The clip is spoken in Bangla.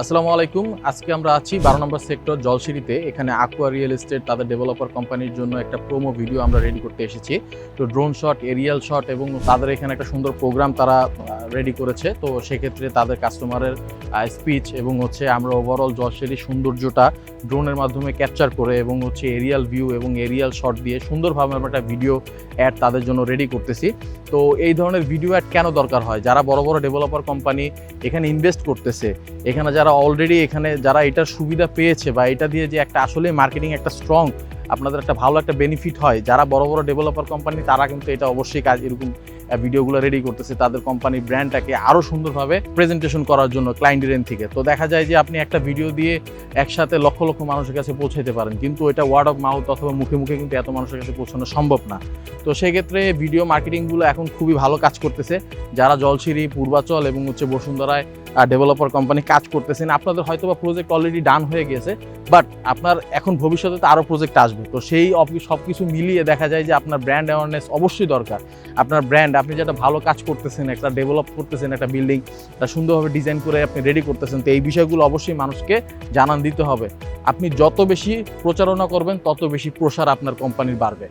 আসসালামু আলাইকুম। আজকে আমরা আছি বারো নম্বর সেক্টর জলসিঁড়িতে। এখানে আকুয়া রিয়েল এস্টেট তাদের ডেভেলপার কোম্পানির জন্য একটা প্রোমো ভিডিও আমরা রেডি করতে এসেছি। তো ড্রোন শট এরিয়াল শট এবং তাদের এখানে একটা সুন্দর প্রোগ্রাম তারা রেডি করেছে। তো সেক্ষেত্রে তাদের কাস্টমারের স্পিচ এবং হচ্ছে আমরা ওভারঅল জলসিঁড়ির সৌন্দর্যটা ড্রোনের মাধ্যমে ক্যাপচার করে এবং হচ্ছে এরিয়াল ভিউ এবং এরিয়াল শট দিয়ে সুন্দরভাবে আমরা একটা ভিডিও অ্যাড তাদের জন্য রেডি করতেছি। তো এই ধরনের ভিডিও অ্যাড কেন দরকার হয়? যারা বড় বড় ডেভেলপার কোম্পানি এখানে ইনভেস্ট করতেছে, এখানে যারা অলরেডি এখানে যারা এটার সুবিধা পেয়েছে বা এটা দিয়ে যে একটা আসলে মার্কেটিং একটা স্ট্রং আপনাদের একটা ভালো একটা বেনিফিট হয়। যারা বড় বড় ডেভেলপার কোম্পানি তারা কিন্তু এটা অবশ্যই কাজ, এরকম ভিডিওগুলো রেডি করতেছে। তাদের কোম্পানির ব্র্যান্ডটাকে আরও সুন্দরভাবে প্রেজেন্টেশন করার জন্য ক্লায়েন্টের end থেকে। তো দেখা যায় যে আপনি একটা ভিডিও দিয়ে একসাথে লক্ষ লক্ষ মানুষের কাছে পৌঁছাতে পারেন। কিন্তু এটা ওয়ার্ড অফ মাউথ অথবা মুখে মুখে কিন্তু এত মানুষের কাছে পৌঁছানো সম্ভব না। তো সেক্ষেত্রে ভিডিও মার্কেটিংগুলো এখন খুবই ভালো কাজ করতেছে। যারা জলসিঁড়ি, পূর্বাচল এবং হচ্ছে বসুন্ধরায় ডেভেলপার কোম্পানি কাজ করতেছেন, আপনাদের হয়তো বা প্রজেক্ট অলরেডি ডান হয়ে গেছে বাট আপনার এখন ভবিষ্যতে তো আরও প্রজেক্ট আসবে। তো সেই সব কিছু মিলিয়ে দেখা যায় যে আপনার ব্র্যান্ড অ্যাওয়ারনেস অবশ্যই দরকার। আপনার ব্র্যান্ড আপনি যেটা ভালো কাজ করতেছেন, একটা ডেভেলপ করতেছেন, একটা বিল্ডিং তা সুন্দরভাবে ডিজাইন করে আপনি রেডি করতেছেন, তো এই বিষয়গুলো অবশ্যই মানুষকে জানান দিতে হবে। আপনি যত বেশি প্রচারণা করবেন, তত বেশি প্রসার আপনার কোম্পানির বাড়বে।